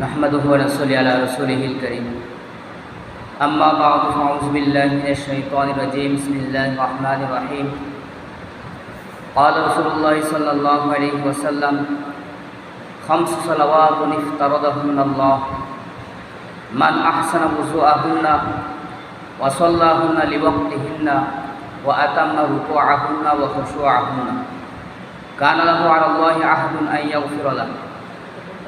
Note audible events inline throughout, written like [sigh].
نحمده ونصلي على رسوله الكريم أما بعد فأعوذ بالله من الشيطان الرجيم بسم الله الرحمن الرحيم قال رسول الله صلى الله عليه وسلم خمس صلوات افترضهن الله من أحسن وضوءهن وصلاهن لوقتهن وأتم ركوعهن وخشوعهن كان له على الله عهد أن يغفر له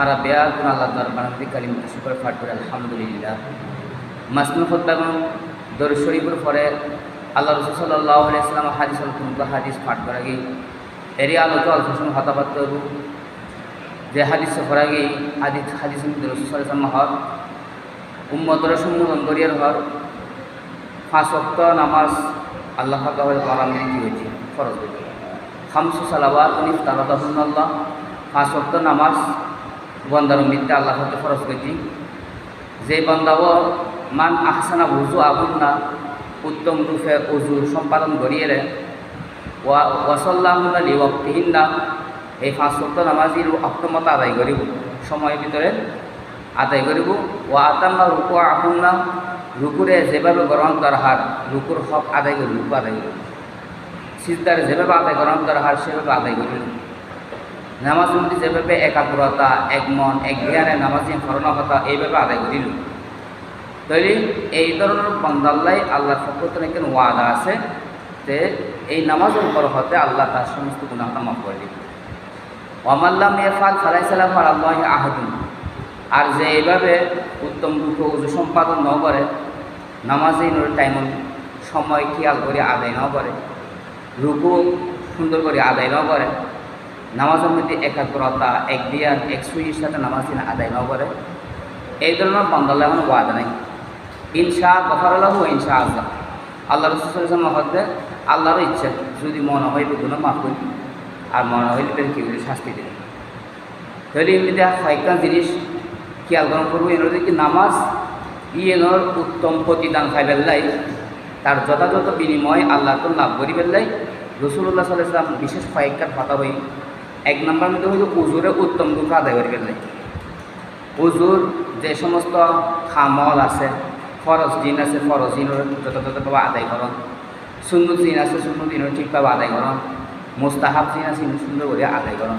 আর বেয়া কোন আল্লাহ দর বানাতে কালিম শুকর ফাট করে আলহামদুলিল্লাহ। মাসমু খোদ্া এবং দর শরীফুর পরে আল্লাহ রসুল সাল্লাহ ইসলাম হাদিস হাদিস পাঠ করা গিয়ে এরই আলোকে অল্প সময় হতাবার্তা হব। যে হাদিস করা গিয়ে হাদিস হাদিস রসুল সাল্লাম হর উম্মতর সম্বোধন করিয়ার হর পাঁচ অক্ত নামাজ আল্লাহ আলমী কী হয়েছে? ফরজ হয়েছে খামসু সালাবাদ উনিফ তালাদাহুল্লাহ পাঁচ অক্ত নামাজ বন্দার মিথ্যা আল্লাহ হতে ফরজ করেছি যে বন্দাব মান আহসানা উজু আবুন্না উত্তম রূপে উজু সম্পাদন করিয়ে ওয়া ওয়াসল্লাহুল্লা লিওয়াক্তিহিন্না, এই পাঁচ অক্ত নামাজির অক্ষমতা আদায় করিব, সময়ের ভিতরে আদায় করিব। ও আতাম্মা রুকু আহুন্না, রুকুরে যেভাবে গ্রহণ করা হার, রুকুর হক আদায় করি রুকু আদায় করি সিজদারে যেভাবে আদায় গ্রহণ করা হার, সেভাবে আদায় করিল নামাজ মধ্যে যেভাবে একাগ্রতা, এক মন, এক জ্ঞানে নামাজি হতা এইভাবে আদায় করিল। তৈরি এই ধরনের বন্দাল্লাই আল্লাহর পক্ষ থেকে ওয়াদা আছে যে এই নামাজের উপর হতে আল্লাহ তার সমস্ত গুণাহা মাফ করে দিবে ওয়ামাল্লাম ইরফাল ফালাইসালাম আল্লাহ আহাদুন। আর যে এইভাবে উত্তম দুঃখ উজু সম্পাদন ন করে নামাজেই টাইম সময় খেয়াল করে আদায় ন করে, রুকু সুন্দর করে আদায় ন করে নামাজের মধ্যে একাগ্রতা, এক দিয়ার এক সুইয়ের সাথে নামাজ দিন আদায় ন করে। এই ধরনের বন্দাল্লাহ এখন ওয়াদা নাই। ইনশা গফারাল্লাহ ইনশা আল্লাহ। আল্লাহ রসুল মহদ্দে আল্লাহরও ইচ্ছা, যদি মনে হয়গুলো মাফ করি, আর মনে হইলে পেন কি শাস্তি দেবে তাহলে এমনিতে কয়েকটা জিনিস খেয়াল গ্রহণ করব এর কি নামাজ ইয়েনর উত্তম প্রতিদান খাই বেল্লাই তার যথাযথ বিনিময় আল্লাহ তো লাভ করি বেল্লাই রসুল্লাহ সাল্লাম বিশেষ কয়েকটা কথা হই এক নম্বর মধ্যে হইল উজুরে উত্তম রূপে আদায় করি বেল্লাই উজুর যে সমস্ত খামল আছে, ফরজ দিন আছে, ফরজ দিনের যথাযথভাবে আদায় করন শূন্য দিন আছে শূন্য দিনের ঠিকভাবে আদায় করন মোস্তাহাব দিন আছে সুন্দর করে আদায় করন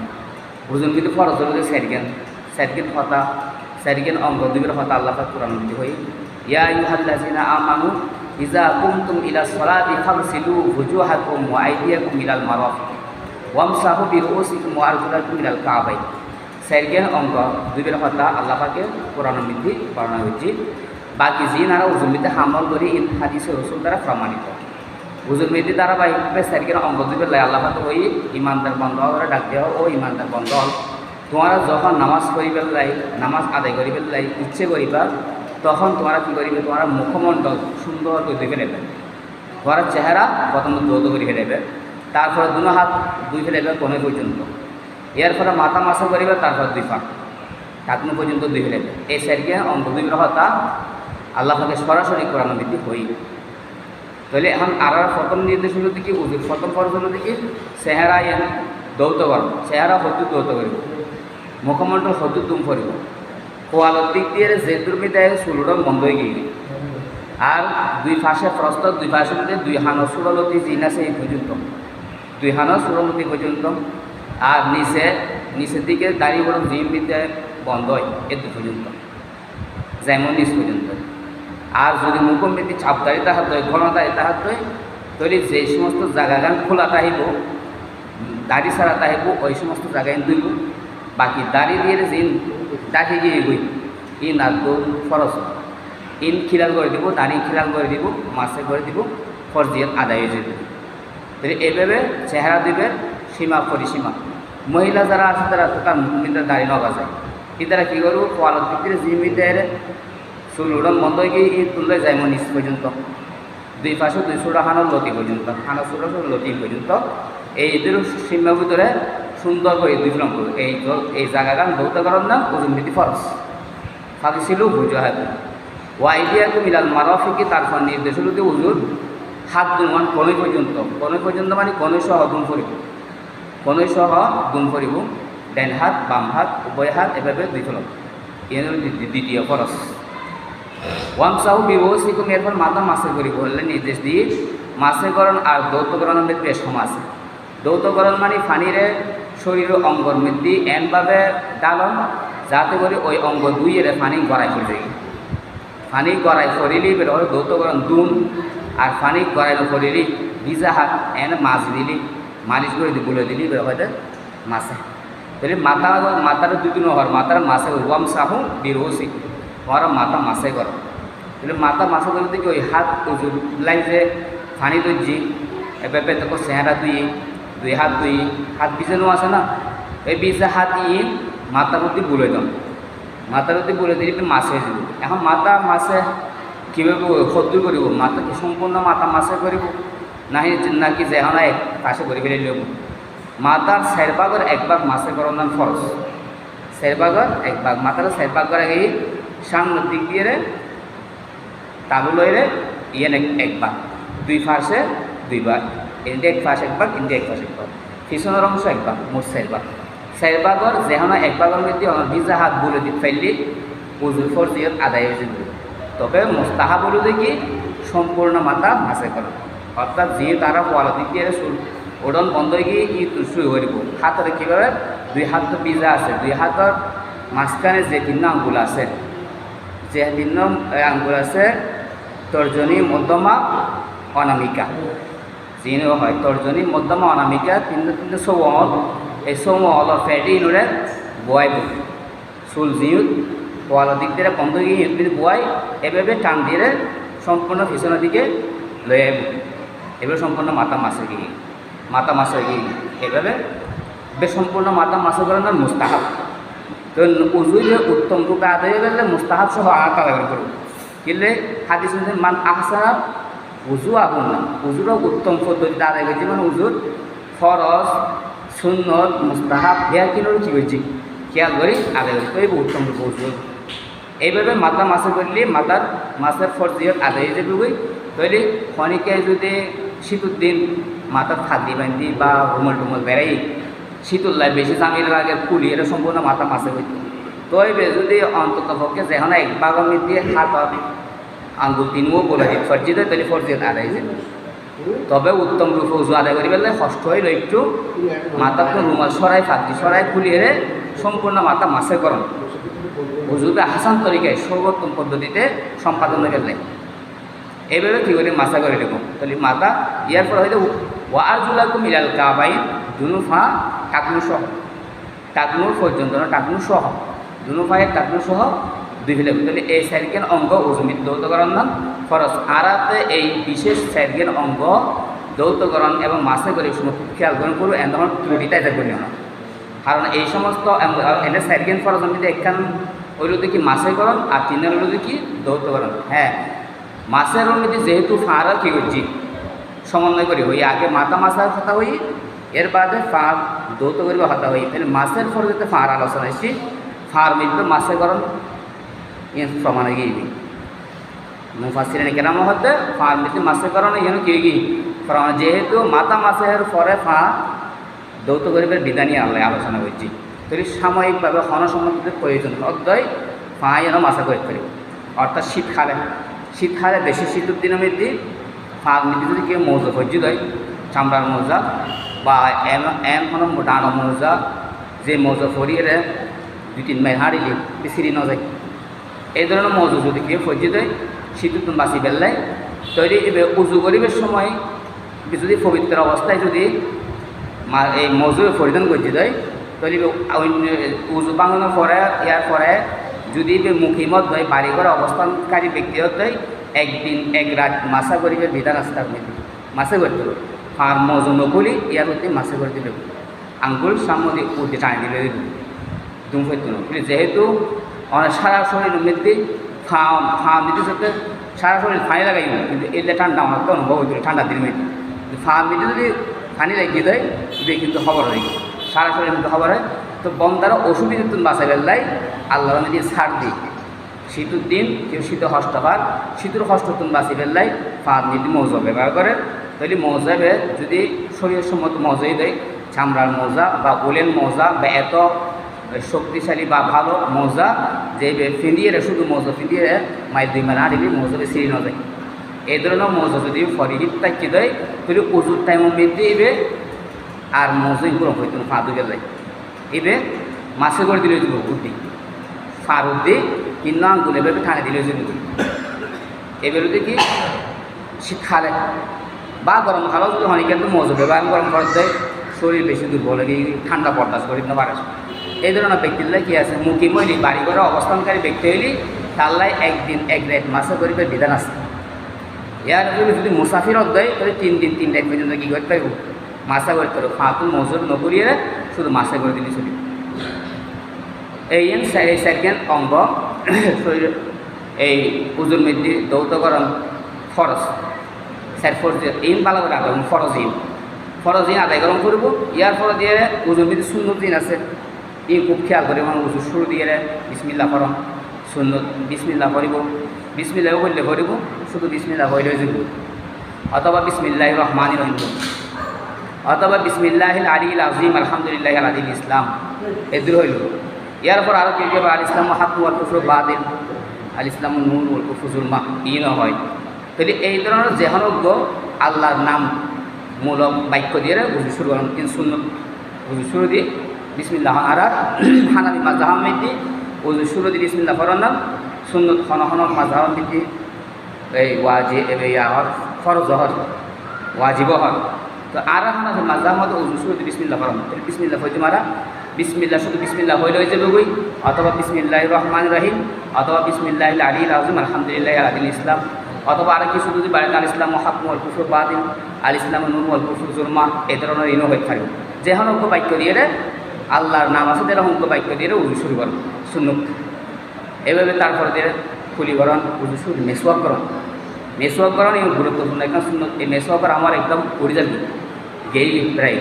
বুঝুন কিন্তু ফরজ হলে স্যারগেন স্যারগেন হতা স্যারগেন অঙ্গ দুবের হতা আল্লাহ কোরআন দিতে হই। ইয়া ইউহাল্লাজিনা আমানু ইজা কুমতুম ইলা সলাতি ফাগসিলু ওয়া আইদিয়াকুম ইলাল মারাফ ওয়ামসাহু আরজুলাকুম ইলাল কাবাই স্যারগেন অঙ্গ দুবের হতা আল্লাহ পাকে কোরআন মধ্যে বর্ণনা হয়েছে বাকি জিন আর উজুমিতে হামল করে ইন হাদিসে রসুল দ্বারা প্রমাণিত। হুজুর মেদি ধারাবাহিকভাবে স্যারকের অঙ্গ দিবে আল্লাহ পাকে ওই ইমানদার বন্ধ করে ডাক দেওয়া ও ইমানদার বন্ধ হল। তোমরা যখন নামাজ করিবে লাই, নামাজ আদায় করিবে লাই ইচ্ছে করিবা, তখন তোমরা কী করিবে? তোমরা মুখমণ্ডল সুন্দর করে দেখে নেবে। তোমার চেহারা প্রথম দ্রুত করে ফেলেবে তারপরে দুনো হাত দুই ফেলেবে কোনো পর্যন্ত। এর ফলে মাথা মাসা করিবে, তারপর দুই ফাঁক টাকনো পর্যন্ত দুই ফেলেবে এই স্যারকে অঙ্গ দুই হতা আল্লাহ পাকে সরাসরি কোরআন ভিত্তিক হই। তাহলে এখন আর প্রথম নির্দেশ হলো দিকে উজুর প্রথম ফরজ হলো দিকে চেহারা ইয়ান দৌত করব চেহারা হদ্দু দৌত করিব। মুখমণ্ডল হদ্দু তুম করিব। কোয়ালোর দিক দিয়ে যে দুর্মিতায় চুলুটা বন্ধ হয়ে গিয়ে আর দুই পাশে প্রস্ত দুই পাশে মধ্যে দুই হানো সুরলতি জিন এই পর্যন্ত। দুই হানো সুরলতি পর্যন্ত। আর নিচে, নিচের দিকে দাঁড়িয়ে বড় জিম বিদ্যায় বন্ধ হয় পর্যন্ত, যেমন নিচ পর্যন্ত। আর যদি মুখমৃতি চাপদারি তাহার হয় ঘনদারি তাহার হয় তাহলে যে সমস্ত জায়গাগান খোলা তাহিব দাড়ি ছাড়া তাহিব, ওই সমস্ত জায়গায় দুইব। বাকি দাড়ি দিয়ে যে ডাকে গিয়ে গই ই নাদ্য ফরস ইন খিলাল করে দিব দাড়ি খিলাল করে দিব মাছে করে দিব, ফরজিয়াত আদায় হয়ে যাবে। এভাবে চেহারা দিবে, সীমা, পরিসীমা। মহিলা যারা আছে, তারা তার মুখমিতে দাড়ি নগা যায়। এ তারা কী করব? কোয়ালত ভিতরে জিমিতে চুল উড়ন বন্ধ হয়ে গিয়ে ই তুললে যায় নিচ পর্যন্ত। দুই পাশে দুই ছোটা হানোর লতি পর্যন্ত। হানো ছোটো লতি পর্যন্ত। এই এদের সীমার ভিতরে সুন্দর করে দুই ফিলম করবে। এই এই জায়গাগান ধৌত করার নাম ওজন নীতি ফরস ফাঁকি ছিল হুজাহাদ ওয়াইডিয়া তো মিলাল মারফিকি তারপর নির্দেশ হলো যে উজুর হাত দুমান কনৈ পর্যন্ত। কনৈ পর্যন্ত মানে কনৈ সহ দুম করিব কনৈ সহ দুম করিব ডাইন হাত, বাম হাত, উভয় হাত এভাবে দুই দ্বি- দ্বিতীয় ফরস ওয়াম সাহু বিবস্থিত এরপর মাথা মাসে করিব হলে নির্দেশ দিয়ে মাসেকরণ আর দৌতকরণের মধ্যে আছে। দৌতকরণ মানে ফানিরে শরীর অঙ্গর মধ্যে এমভাবে ডালন, যাতে করে ওই অঙ্গ দুইয়ের ফানি গড়াই ফেলে ফানি গড়াই ফরিলি বের দৌতকরণ দুন। আর ফানি গড়াইলো ফরিলি ভিজা হাত এনে মাছ দিলি, মালিশ করে দি, বলে দিলি হয়তো মাছে। তাহলে মাথা মাথার দুই দিন হওয়ার মাথার মাছে ওয়াম সাহু বিরোসি ওরা মাথা মাছে করো। তাহলে মাথা মাছে করে দিকে ওই হাত লাই যে ফানি দইছি এভাবে তোকে চেহারা দুই দুই হাত দুই, হাত বিছানো আছে না? এই বিছে হাত ই মাথার প্রতি বুলে দাম মাথার প্রতি বুলে দিলে মাছে এখন মাথা মাছে কীভাবে সদ্দুর করিব? মাথা সম্পূর্ণ মাথা মাছে করিব? নাহি নাকি যেহনা এক পাশে করে ফেলে লব মাথার চারভাগের এক ভাগ মাছে নাম ফরজ। চারভাগের এক ভাগ। মাথার চারভাগের আগে সামনের দিক দিয়ে রে তাবুলইরে ইয়েন এক ভাগ। দুই ফার্সে দুই ভাগ। ইন্ডিয়া এক ফার্স এক ভাগ ইন্ডিয়া এক ফার্স এক ভাগ। পিছনের অংশ এক ভাগ, মোট ভাগ। চার ভাগর এক ভাগের মধ্যে ভিজা হাত বলে দি ফেললি উজুর ফরজিয়ত আদায় হয়ে তবে মোস্তাহা বলে দেখি সম্পূর্ণ মাথা মাসে করো। অর্থাৎ যে তারা পলা দিক ওডন বন্ধ হয়ে গিয়ে ই শুরু করিব। হাতের কীভাবে দুই হাত তো ভিজা আছে, দুই হাতের মাঝখানে যে ভিন্ন আঙ্গুল আছে, যে ভিন্ন আঙ্গুল আছে তর্জনী, মধ্যমা, অনামিকা। যিনি হয় তর্জনী, মধ্যমা, অনামিকা তিনটে তিনটে সৌমল এই সৌমল ফেটি ইনুরে বোয়াইব। চুল জিউত দিয়ে বন্ধ গিয়ে ইউত যদি বোয়াই, এভাবে টান দিয়ে সম্পূর্ণ পিছনের দিকে লয়ে আইব। এভাবে সম্পূর্ণ মাথা মাসে গিয়ে, মাথা মাসে গিয়ে এভাবে বেশ সম্পূর্ণ মাথা মাসে করার নাম মুস্তাহাব। তো উজুইলে উত্তম রূপে আদায় করলে মুস্তাহাব সহ আলাদা আলাদা করব কিনলে হাদিস মান আহসানা উজু আগুন না। উজুরও উত্তম পদ্ধতিতে আদায় করছে মানে উজুর ফরজ, সুন্নত, মুস্তাহাব ইয়া কিনোর কী করছি খেয়াল করি আদায় এই উত্তম রূপে উজু। এইভাবে মাথা মাছে করলে মাথার মাছের ফরজিয়ত আদায় যাবে বই তাহলে খনিকে যদি শীতের দিন মাথার থাকি বান্ধি বা রুমল টুমল বেড়াই শীতল লাই বেশি জামিল লাগে ফুলি এটা সম্পূর্ণ মাথা মাছে করতে তইবে যদি অন্তত পক্ষে যেখানে এক বাগান দিয়ে হাত আঙ্গুল তিনও বলে দিই ফর্জি দেয় তাহলে ফর্জিয়ত আদায় যাবে। তবে উত্তম রূপে উজু আদায় করি পেলে কষ্ট হইল একটু মাথা রুমাল সরাই, ফাঁকি সরাই খুলিয়ে সম্পূর্ণ মাথা মাছে করণ হুজুরে হাসান তরিকায় সর্বোত্তম পদ্ধতিতে সম্পাদন গেলে এইভাবে কী করে মাথা করে দেবো তাহলে মাথা ইয়ার পর হয়তো ওয়ার জুলাকু মিলাল কাবাই দুনু ফা টাকনু সহ টাকনুর পর্যন্ত টাকনু সহ দুনু ফায়ের টাকনু সহ দুই ফেলে তাহলে এই সাইকেল অঙ্গ উজমিত দৌতকরণ নাম। খরচ আরাতে এই বিশেষ সাইকেল অঙ্গ দৌতকরণ এবং মাসে করে সময় খেয়াল করুন করব এমন ত্রুটিটা এটা করি না। কারণ এই সমস্ত এনে সাইকেল ফরজ আমি একখান ওইগুলো দেখি মাসে করণ আর তিনের দেখি দৌতকরণ হ্যাঁ মাসের মধ্যে যেহেতু ফাঁড়া কী করছি? সমন্বয় করি। হই আগে মাথা মাসার কথা হই, এর বাদে ফাঁড় দৌত করিব হতা হই। তাহলে মাসের ফরজতে ফাঁড় আলোচনা এসছি ফাঁড় মধ্যে মাসে করণ প্রমাণে গিয়ে মুফাসিরেন কেরাম হতে ফাঁড় মধ্যে মাসে করণ এখানে কি গিয়ে প্রমাণ। যেহেতু মাতা মাসের পরে ফাঁ দৌত গরিবের বিধান নিয়ে আল্লাহ আলোচনা করছি। তাহলে সাময়িকভাবে ক্ষণসম্মতিতে প্রয়োজন অধ্যয় ফাঁ যেন মাসা করে পারি অর্থাৎ শীতকালে শীতকালে বেশি শীতের দিনের মধ্যে ফাঁক যদি কেউ মৌজা ভর্জি দেয়, চামড়ার মৌজা বা এম এম কোনো ডানো মৌজা, যে মৌজা ফরিয়ে দুই তিন মাইল হারিলে সিঁড়ি ন যায়। এই ধরনের মৌজা যদি কেউ ফর্জি দেয় শীতের দিন বাঁচি বেললে তৈরি উজু গরিবের সময় যদি পবিত্র অবস্থায় যদি এই মজুর পরিধান করতে দেয় তাহলে উজু বাঙানোর পরে ইয়ার পরে যদি মুখিমত হয় বাড়ি ঘরে অবস্থানকারী ব্যক্তিগত হয় একদিন, এক রাত মাসা গরিবের বিধান তার মধ্যে মাসে করতে হবে আর মজু নকলি ইয়ার মধ্যে মাসে করে দিলে। আঙ্গুল সামনে উঠে টানি দিলে। দুম হইতো না যেহেতু অনেক সারা শরীরের মধ্যে ফা ফা দিতে সাথে সারা শরীর ফানি লাগাই কিন্তু এলে ঠান্ডা আমার তো অনুভব হয়েছিল ঠান্ডা দিন মেয়ে ফা দিতে যদি ফানি লাগিয়ে দেয় কিন্তু খবর হয় সারা শরীর কিন্তু খবর হয়। তো বন্দারা অসুবিধা তুমি বাঁচা গেলাই আল্লাহ দিয়ে ছাড় দিই শীতের দিন কেউ শীত হস্ত পার শীতের হস্ত তুমি বাঁচি ফেললাই ফাঁদ নিতে মৌজা ব্যবহার করে, তাহলে মৌজাবে যদি শরীর সম্মত মজাই দেয়, চামড়ার মৌজা বা ওলেন মৌজা বা এত শক্তিশালী বা ভালো মৌজা যে ফিন্দিয়ে শুধু মৌজা ফিন্দিয়ে মায়ের দুই মেলা আনিবি মৌজাবে সিঁড়ি নয় এই ধরনের মৌজা যদি ফরিহিত থাকি দেয়, তাহলে উজুর টাইম বৃদ্ধি এবে আর মজুই এগুলো হইতো না, ফাঁদু গেলে এবে মাছে করে দিলে দিব উঠি ফারুক দিয়ে কিন্তু আঙ্গুল এভাবে ঠানে দিলে যদি এবার যদি কি? শীতকালে বা গরম কালেও যদি অনেকে একটু মজা ব্যবহার গরম করে দেয় শরীর বেশি দুর্বল লাগে ঠান্ডা বরদাস্ত করি না পারে এই ধরনের ব্যক্তিগুলো কি আছে? মুখি মহিলি বাড়ি ঘরে অবস্থানকারী ব্যক্তি হইলি তাল্লাই একদিন এক রাত মাসে করিবে বিধান আছে। ইয়ার যদি মুসাফিরত দেয়, তাহলে তিন দিন, তিন রাত পর্যন্ত কী করতে পারব মাসা করতে ফাঁতুল, মজুর নকরিয়ে শুধু মাসা করে দিলে চলি এই সেকেন্ড অঙ্গ, শরীর, এই ওজন বৃদ্ধি দৌতকরণ, ফরজ। স্যার, ফরজ ইন ভালো করে আদায় ফরজ ইন ফরজ ইন আদায় করণ করব। ইয়ার পরে দিয়ে ওজন বৃদ্ধি শূন্য দিন আছে। ই খুব খেয়াল করে মানে ওজন শুরু দিয়ে বিসমিল্লা করম শূন্য বিসমিল্লা করিব বিসমিল্লাও করলে করিব শুধু বিসমিল্লা হইলে যাব অথবা বিসমিল্লাহ রহমান রহিম। অথবা বিসমিল্লাহ আলিল আজিম আলহামদুলিল্লাহ আদিল ইসলাম। এদুর হইল। ইয়ার পর আরও কেউ কেউ আল ইসলাম হাতু আল কুফর বাদিল আল ইসলাম নুর উল কুফুজুল মা ইন হয়। তাহলে এই ধরনের যেহনজ্ঞ আল্লাহর নাম মূলক বাক্য দিয়ে বুঝি শুরু করেন। কিন্তু শূন্য বুঝি শুরু দিয়ে বিসমিল্লাহ আর। হানাবি মাজাহামিদি বুঝি শুরু দিয়ে বিসমিল্লাহ ফরার নাম। শূন্য হন হন মাজাহামিদি এই ওয়াজি ইয়াহর ফরজ হর। ওয়াজিব হর। তো আর হানাফি মাজাহামদ উজু শুরু দিয়ে বিসমিল্লাহ ফরান তাহলে বিসমিল্লাহ হইতে মারা বিসমিল্লা শুধু বিসমিল্লা হয়ে যাবে বই অথবা বিসমিল্লাহ রহমান রহিম, অথবা বিসমিল্লাহ আলী রাজুম আলহামদুলিল্লাহ আদিল ইসলাম, অথবা আর কিছু যদি বাড়িতে আল ইসলাম মহাত্ম আল কুফুর বাদিন আল ইসলাম নুর আল কুফুর জুরমা এই ধরনের ইনো হয়ে থাকে যে অঙ্ক বাক্য দিয়ে রে, আল্লাহর নাম আছে তেরো অঙ্ক বাক্য দিয়ে উজু শুরু করুন সুন্নুক। এভাবে তারপরে দিয়ে খুলিকরণ উজু শুরু মেসোয়াকরণ মেসোয়াকরণ এই গুরুত্বপূর্ণ। একদম সুন্নত এই মেসোয়াকর আমার একদম অরিজিনাল গেই প্রায়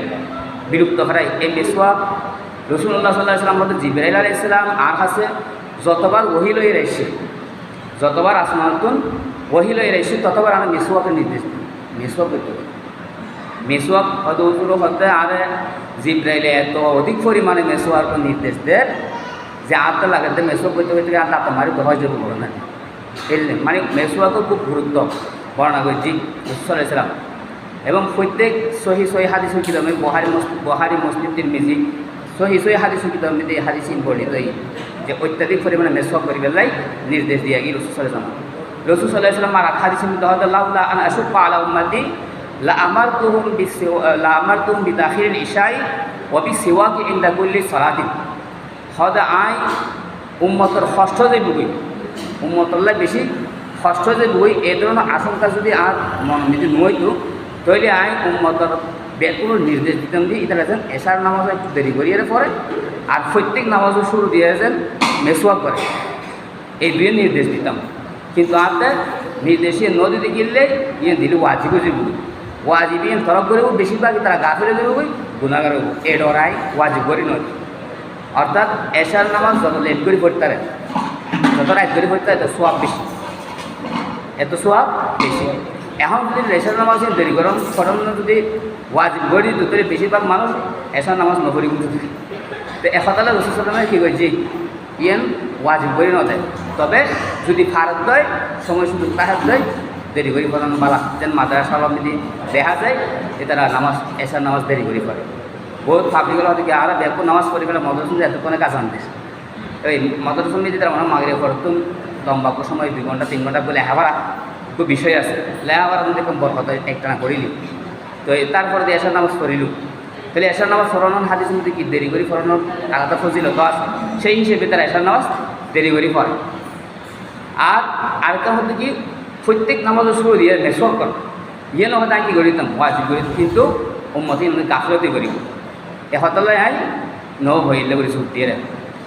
বিলুপ্ত হারাই এই মেসোয়াক রসুল্লাহ সাল্লাহ ইসলাম বলতে জিবরাইল আলাই ইসলাম আর হাসে যতবার ওহি লই রয়েছে যতবার আসমানতুন ওহি লই রয়েছে ততবার আমি মেসুয়াকে নির্দেশ দিই। মেসুয়াক করতে পারি মেসুয়াক হয়তো উজুরও হতে আর জিব্রাইলে এত অধিক পরিমাণে মেসুয়ার নির্দেশ দেয় যে আটটা লাগাতে মেসুয়াক করতে করতে আর তাতে মারি দোয়া যাবে বলে না। এলে মানে মেসুয়াকে খুব গুরুত্ব বর্ণনা করে জি রসুল ইসলাম এবং প্রত্যেক সহি সহি হাদিস কিতাব বহারি বহারি মুসলিম, তিরমিজি সহি সহি হাদিস কিতাব এই হাদিসিন বর্ণিত এই যে অত্যাধিক পরিমাণে মেসওয়াক করি বেলাই নির্দেশ দিয়ে গিয়ে রসুল সাল্লাহ রসুল সাল্লাহ ইসলাম মধ্যে হয়তো লাউলা আন আসুক আলা উম্মাদি আমার তুহুম লা আমার তুহুম বিদাখির ইশাই অবি সেওয়াকে ইন্দা করলি সলাদিন হয়তো আই উম্মতর ষষ্ঠ যে বুগই উম্মতল্লাই বেশি ষষ্ঠ যে বুগই এই ধরনের আশঙ্কা যদি আর মন যদি নইতো তাহলে আই উম্মতর কোনো নির্দেশ দিতাম যে ইতারা যেন এশার নামাজ একটু দেরি করিয়ে পরে আর প্রত্যেক নামাজও শুরু দিয়ে যেন মেসোয়া করে। এই দুই নির্দেশ দিতাম। কিন্তু আতে নির্দেশে নদীতে গিললে ইয়ে দিলে ওয়াজিবও যে বুঝি ওয়াজিব ইয়ে তরফ করেও বেশিরভাগই তারা গা ফেলে দেবে বই গুণাগার হব এ ডরাই ওয়াজিব করি নয়। অর্থাৎ এশার নামাজ যত লেট করে পড়তে পারে যত রাত করে পড়তে এত সোয়াব বেশি। এত সোয়াব বেশি। এখন যদি রেশার নামাজ দেরি গরম করম যদি ওয়াজিব গড়ি তাহলে বেশিরভাগ মানুষ এশার নামাজ নকরি বুঝতে তো এশাতালে রসুল সালামে কী করছে ইয়েন ওয়াজিব গড়ি নদেয় তবে যদি ফারত দেয়, সময় শুধু তাহার দেয়, দেরি করি ফলানো বালা। যেন মাদ্রাসা যদি দেখা যায় যে তারা নামাজ এশার নামাজ দেরি করি করে বহুত ফাঁপিগুলো হয়তো কি আর ব্যাপক নামাজ পড়ি ফেলে মদরসুন এতক্ষণে কাজ আনতেস ওই মদরসুন যদি তারা মনে মাগরে করতুম লম্বা সময়, দুই ঘণ্টা, তিন ঘণ্টা বলে হাবারা খুব বিষয় আছে। লেহাবার মধ্যে কম বরকত একটা না করিলি। তো তারপরে দিয়ে এসার নামাজ করিল তাহলে এসার নামাজ ফরানোর হাদিস মধ্যে কি? দেরি করি ফরানোর আলাদা ফজিল তো আছে। সেই হিসেবে তারা এসার নামাজ দেরি করি পড়ে। আর আরেকটা হচ্ছে কি? প্রত্যেক নামাজও শুরু দিয়ে মেসক কর। ইয়ে নহতে আমি কি করি দিতাম ওয়াজিব করি কিন্তু উম্মতি মানে গাফলতি করি এহতলে আই ন হইলে করি ছুটি রে।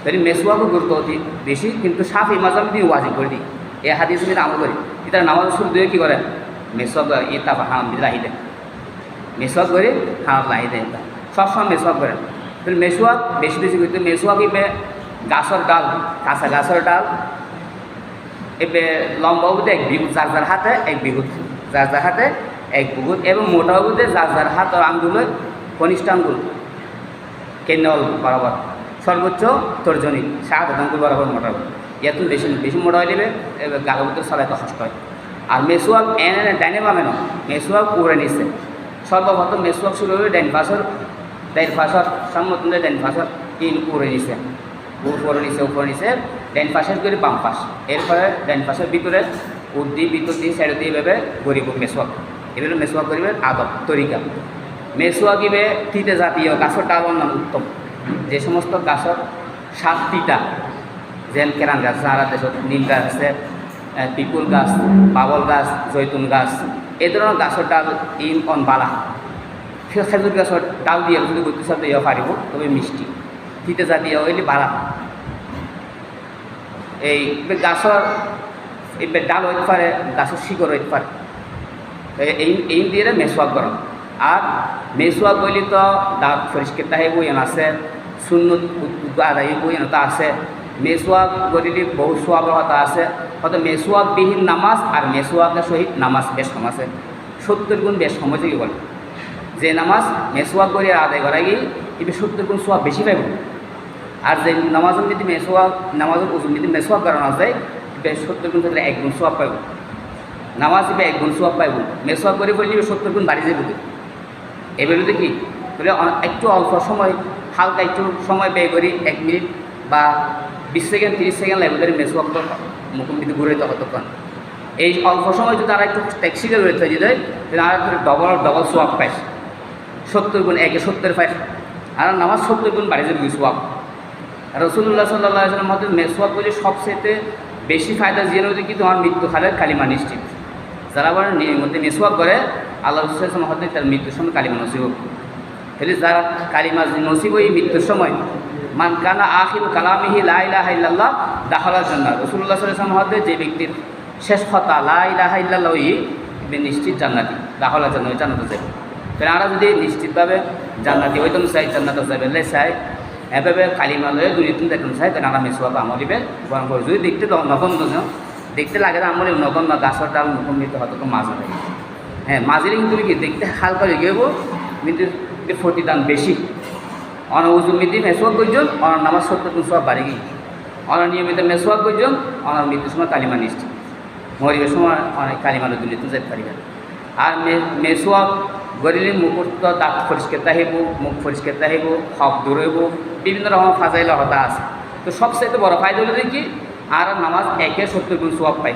তাহলে মেসুয়াকে গুরুত্ব অতি বেশি, কিন্তু সাফ এই মাঝে আমি ওয়াজিব করে দিই। এই হাদিস যদি আমল করি। এটা নামাজ শুরু দিয়ে কী করে? মেসক ই তারপর হাম রাহি দেয় মেসওয়াক করে হাত লাই দেয় সবসময় মেসওয়াক করেন তাহলে মেসওয়াক বেশি বেশি করতে মেসওয়াক এবে গাছর ডাল, কাঁচা গাছর ডাল এবে লম্বা বুধে এক বিহুত যার যার হাতে, এক বিহুত। যার যার হাতে, এক বিহুত এবং মোটা বুধে যার যার হাত আর আঙ্গুলের কনিষ্ঠ আঙ্গুল। কেন্দ্রল বরাবর। সর্বোচ্চ তর্জনী, সাত আঙ্গুল বরাবর মোটা হবে বেশি বেশি মোটা হয়ে যাবে এবার গালবুতের সবাইতে কষ্ট হয়। আর মেসোয়াক, এনে এনে ডাইনে বামে না মেসোয়াক উড়ে নিচ্ছে সর্বপ্রথম মেসোয়াক শুরু হবে ডাইন ফাঁসর ডাইন ফাঁসর সম্মত ডাইন ফাঁসর তিন উড়ে নিছে উপরে নিচে উপরে নিচে, ডাইন পাশের করে বাম পাশ। এরপরে ডাইন পাশের ভিতরে উদ্দি ভিতর দিয়ে সাইড দিয়ে এভাবে গরিব মেসোয়াক। এভাবে মেসোয়াক করিবে আদব, তরিকা। মেসোয়াক ইবে তিতে জাতীয় গাছর ডালন নাম উত্তম। যে সমস্ত গাছর সাত তিতা যেন কেরান গাছ, সারা দেশত নিম গাছ আছে পিপুল গাছ, বাবল গাছ, জৈতুন গাছ, এই ধরনের গাছৰ ডাল ইন অন বালা। সেই খেজুর গাছৰ ডাল দিয়ে, যদি গুটি চাপ দিব পাৰিব, তবে মিষ্টি। তিতে জাতীয় হইলে বালা। এই গাছৰ, এই ডাল হইতে পারে গাছের শিকড় হইতে পারে এই এই দিয়ে মেসোয়াক গরম আর মেসোয়াক বলি তো দাঁত পরিষ্কার তাহে বই আছে। শূন্য আদায় বই তা আছে। মেসোয়াক গরিলি বহু সোয়াবহতা আছে। হয়তো মেসোয়াক বিহীন নামাজ আর মেসোয়াকের সহিত নামাজ বেশ কম আছে। সত্তর গুণ বেশ কম কি বলে? যে নামাজ মেসোয়াক করে আদায় করা গিয়ে এবার সত্তর গুণ সোয়াব বেশি পাইব। আর যে নামাজের যদি মেসোয়াক নামাজের ওজন যদি মেসোয়াক করানো যায় এবার সত্তর গুণ থাকলে এক গুণ সোয়াব পাইব। নামাজ এক গুণ সোয়াব পাইব। মেসোয়াক করে বললে সত্তর গুণ বাড়ি যাবে এবারে দেখি তাহলে একটু অল্প সময়, হালকা একটু সময় ব্যয় করি, এক মিনিট বা বিশ সেকেন্ড, তিরিশ সেকেন্ড লাগবে ধরে মেসোয়াক মুখোমুখি ঘুরে তো কতক্ষণ এই অল্প সময় যদি তারা একটু ট্যাক্সিকে রয়ে থাকে তাহলে তারা ডবল ডবল সোয়াব পায়। সত্তর গুণ একে সত্তর পায়। আর নামাজ সত্তর গুণ বাড়ি যাবে সোয়াব রসুল্লাহ সাল্লাহ আসলাম মধ্যে মেসোয়াক বলে সবচেয়ে বেশি ফায়দা জেনে হচ্ছে কিন্তু আমার মৃত্যু খালের কালিমা নিশ্চিত। যারা বলেন মধ্যে মেসোয়াক করে আল্লাহ রসুল মধ্যে তার মৃত্যুর সময় কালিমা নসিব। তাহলে যারা কালিমা নসিব এই মৃত্যুর সময়, মান কানা আখির কালামিহি লাইলাহ ইল্লাল্লাহ, দাখলার জন্য। রসুল্লাহ সাল্লাম মধ্যে যে ব্যক্তির শেষ কথা লাইলাহ ইল্লাল্লাহ ই নিশ্চিত জান্নাতি, দাখলার জন্য জান্নাতে যাবে। তাহলে আমরা যদি নিশ্চিতভাবে জান্নাতি হইতাম চাই জান্নাতে যাবে। লে চাই এভাবে কালিমা লয়ে দুর্নীতি দেখুন চাই তাহলে আমরা মেসোয়াকে আমলিবে বরং। যদি দেখতে নগণ্য দেখতে লাগে না আমলি নগণ্য গাছর ডাল মুখমিত হয়তো তো মাছ হয় হ্যাঁ মাঝের কিন্তু কি দেখতে হালকা হয়ে গেব? কিন্তু প্রতিদান বেশি। অন উজু মিতি মেসোয়াক করছেন অন নামাজ সত্তর সব বাড়ি গিয়ে অন নিয়মিত মেসোয়াক করছেন অনার মৃত্যুর সময় কালিমা নিশ্চিত। মরিবের সময় অনেক কালিমালো দুর্নীতি যেতে পারি না। আর মেসোয়াক গরিলে মুখুর্ত দাঁত পরিষ্কার তাহিব মুখ পরিষ্কার তাহিব হক দূর হইব, বিভিন্ন রকম ফাজাইল হতা আছে। তো সবচেয়ে বড় ফায়দা হলো কি আর নামাজ একে সত্তর গুণ সোয়াব পাই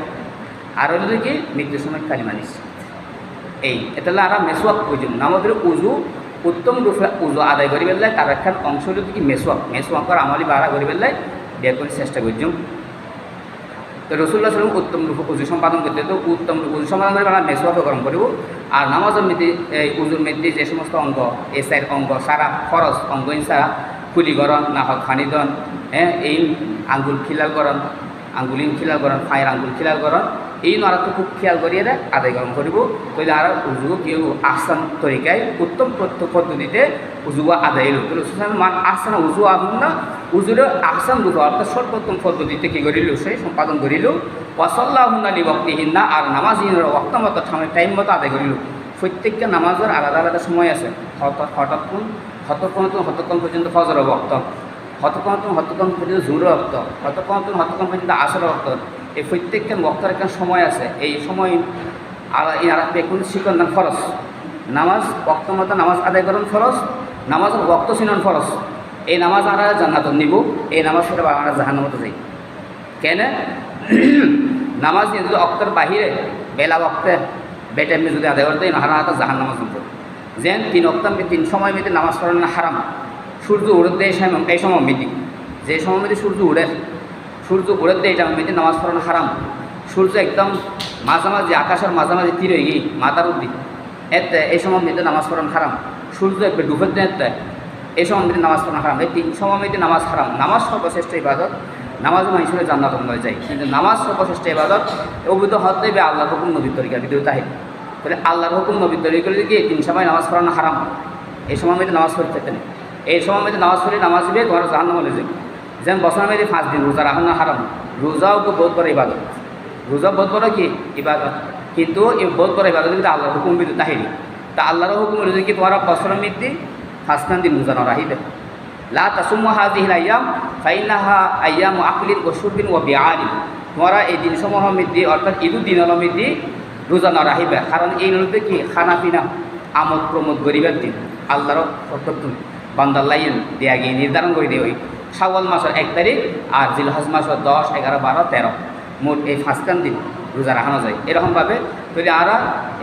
আর হলো কি মৃত্যুর সময় কালিমা নিশ্চিত। এই এটা আমরা মেসোয়াক বুঝুন। আমাদের উজু, উত্তম রূপে উজু আদায় করি পেলাই তার একটা অংশ হলো কি মেসোয়াক মেসোয়াকর আমলি বাড়া করি পেলাই বের করে চেষ্টা করছুম তো রসুল্লাহ সাল্লাম উত্তম রূপে উজু সম্পাদন করতে তো উত্তম রূপে উজু সম্পাদন করে আমরা মেসোয়াকে গরম করিব। আর নামাজের মধ্যে, এই উজুর মধ্যে যে সমস্ত অঙ্গ এ সাইড অঙ্গ, সারা খরচ অঙ্গ সারা খুলিকরণ না হোক খানিদন হ্যাঁ এই আঙ্গুল খিলালকরণ আঙ্গুলিন খিলালকরণ ফায়ের আঙ্গুল খিলালকরণ এই নরাতো খুব খেয়াল করিয়ে দেয় আদায় গরম করিব। তাহলে আর উজু কেউ আসান তরিকায় উত্তম পদ্ধতিতে উজু আদায় এলো তাহলে মান আসান উজু আহুন না। উজুর আহসান রূপ অর্থাৎ সর্বোত্তম পদ্ধতিতে কী করিল? সে সম্পাদন করিল। ওয়াসাল্লাহ আলী বক্তিহীন না আর নামাজহীনের অক্ত মতো সময় টাইম মতো আদায় করিল। প্রত্যেকটা নামাজের আলাদা আলাদা সময় আছে। হঠাৎ হঠাৎক্ষণ হতক্ষণ হতক্ষণ পর্যন্ত ফজর বক্ত হতক্ষণ হতক্ষণ পর্যন্ত ঝুর রক্ত হতক্ষণ হতক্ষণ পর্যন্ত আসর রক্ত এই প্রত্যেকটা বক্তার একটা সময় আছে। এই সময় আলা- এই আলাদা কোন শিকন না ফরস নামাজ বক্ত মতো নামাজ আদায় করুন ফরস নামাজের বক্ত ছিলেন ফরস এই নামাজ আমরা জান্নাত নিব, এই নামাজ সেটা আমরা জাহান্ন মতো যাই। কেন? [clears throat] নামাজ নিয়ে যদি অক্তের বাহিরে বেলা বক্তে বেটে বেটাইমে যদি আদায় করতে হারা হাতা জাহান নামাজ নিব যেন তিন অক্তাম তিন সময় মেয়েতে নামাজ পড়ানো হারাম। সূর্য এই সময় এই সময় মেয়েটি যে সময় মেয়েতে সূর্য উড়ে সূর্য উড়তে এটা মেয়েদের নামাজ পড়ানো হারাম। সূর্য একদম মাঝামাঝি, আকাশের মাঝামাঝি তীর গিয়ে মাথার উদ্দি এতে এই সময় মেয়েতে নামাজ পড়ানো হারাম। সূর্য একবার ডুবে দেয়, এতে এই সময় মেয়েতে নামাজ পড়ানো হারাম। এই তিন সময় মেয়েতে নামাজ হারাম। নামাজ সর্বশ্রেষ্ঠ ইবাদত, নামাজ মানুষের জান্নাত হয়ে যায়। কিন্তু নামাজ সর্বশ্রেষ্ঠ ইবাদত অভিত হতে হবে আল্লাহর হুকুম নবীর তরিকা ভিতরে তাহিদ তাহলে আল্লাহর হুকুম নবীর তরিকা কি তিন সময় নামাজ পড়ানো হারাম। এই সময় মধ্যে নামাজ পড়তে এই সময় মধ্যে নামাজ পড়ে নামাজ দিবে তোমার জাহান্ন হলে যাবে যেমন বছর মধ্যে পাঁচ দিন রোজা রাখানো হারাম রোজাও তো বোধ করে ইবাদত। রোজা বোধ করো কি? ইবাদত। কিন্তু এই বোধ করে ইবাদত কিন্তু আল্লাহর হুকুম ভিতরে তাহিরি তা আল্লাহর হুকুম রোজা কি তোমার বছর মধ্যে পাঁচখান দিন রোজা না রাহিবে লা তাসুম্মু হাজিহিল আইয়াম ফাইনাহা আইয়াম আকলিন ও সুরবিন ও বিআলিন। তোমরা এই দিনসমূহ মধ্যে অর্থাৎ ঈদুর দিন মধ্যে রোজা না রাহিবে কারণ এই নদীতে কি? খানা পিনা আমোদ প্রমোদ গরিবের দিন আল্লাহর সত্তর বান্দার লাইন দেয়া গিয়ে নির্ধারণ করে দিয়ে ওই শাওয়াল মাসের এক তারিখ আর জিলহজ মাসের দশ, এগারো, বারো, তেরো। মোট এই পাঁচখান দিন রোজা রাখানো যায়। এরকমভাবে যদি আরা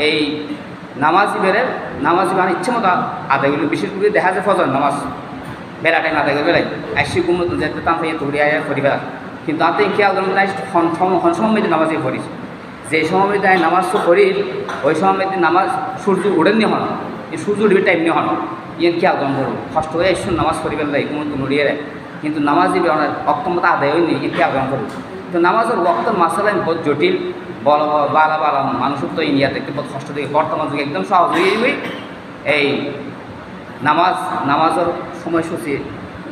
এই নামাজি বেড়ে, নামাজি মানে ইচ্ছে মতো আদায় করলে, বিশেষ করে দেখা যায় ফজর নামাজ বেলা টাইম আদায় করে বেড়াই আসি গুমত যেতে তাম থেকে তুলি আয় করি বেড়া কিন্তু আতে খেয়াল করুন নাই হন সময় মধ্যে নামাজে পড়িস। যে সময় আমি নামাজ তো করি ওই সময় নামাজ সূর্য উড়েননি হন। এই সূর্য উঠবে টাইম নিয়ে হন। ইয়ে খেয়াল করুন করুন কষ্ট করে এসে নামাজ করি বেড়াই গুমত নড়িয়ে কিন্তু নামাজ অক্ষমতা আদায় হয়নি খেয়াল করুন করুন তো নামাজের ওক্ত মাসালাম বহুত জটিল বড় বালা বালা মানুষের তো ইন্ডিয়াতে একটু বহুত কষ্ট থেকে বর্তমান যুগে একদম সহজ হয়ে যাবে এই নামাজ, নামাজের সময়সূচি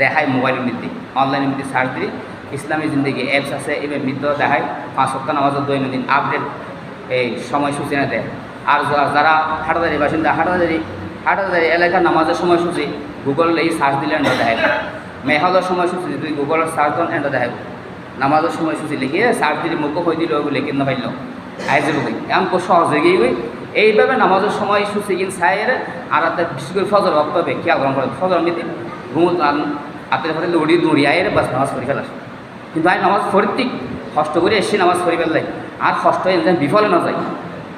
দেখায় মোবাইলের মধ্যে অনলাইনের মধ্যে সার্চ দিই ইসলামী জিন্দগি অ্যাপস আছে এবার মৃত্যু দেখায়, পাঁচ সপ্তাহ নামাজের দৈনন্দিন আপডেট এই সময়সূচি না দেয়। আর যারা হাটাদারি বাসিন্দা, হাটাদারি হাটাদারি এলাকার নামাজের সময়সূচি গুগল এই সার্চ দিলে এন্ড দেখায় মেহাদের সময়সূচি যদি গুগলের সার্চ দেন এন্ড দেখায় নামাজের সময়সূচি লিখিয়ে সার্চ দিলে মুখ হয়ে দিল লিখে না। পাইল আইজে বুঝি এমন সহজ হয়ে গিয়ে এইভাবে নামাজের সময় সূচি কিন সাইয়ের আর হাতে বিশেষ করে ফজর ভক্ত হবে খেয়াল করা করে ফজর মিতি ঘুমো হাতের হাতে দৌড়ি দৌড়ি আয়ের বাস নামাজ পড়ি ফেলাস কিন্তু আমি নামাজ পড়তি কষ্ট করে এসে নামাজ পড়ি ফেললাই আর কষ্ট যেন বিফলে না যায়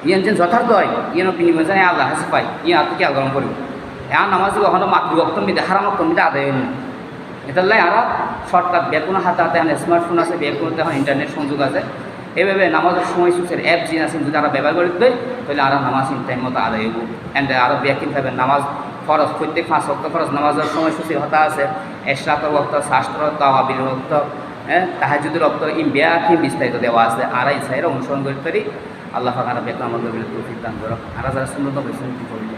ইয়েন যেন যথার্থ হয়। ইয়েন বিনিময় জানে আল্লাহ হাসি পাই ইয়ে আর খেয়াল গরম করিব এমন নামাজ কখনো মাতৃভক্ত মিতে হারাম মিতে আদায় হয়নি এটার লাই আর শর্টকাট বের কোনো হাতে হাতে স্মার্টফোন আছে, বের করতে এখন ইন্টারনেট সংযোগ আছে। এভাবে নামাজের সময় সূচের অ্যাপ যিনি আছেন যদি তারা ব্যবহার করে দেয় তাহলে আর নামাজ টাইম মতো আদায় হইব। অ্যান্ড আরও ব্যাকিনভাবে নামাজ ফরজ, প্রত্যেক পাঁচ ভক্ত ফরজ নামাজের সময়সূচি হতা আছে এশরাকর ভক্ত শাস্ত্র তাওয়াবির ভক্ত হ্যাঁ তাহাজুদের ভক্ত ইম ব্যাকি বিস্তারিত দেওয়া আছে আর এই সাইরা অনুসরণ করতে পারি আল্লাহ ফাঁকা বেতন আমাদের দান করো আর যারা সুন্দর হয়েছেন করবে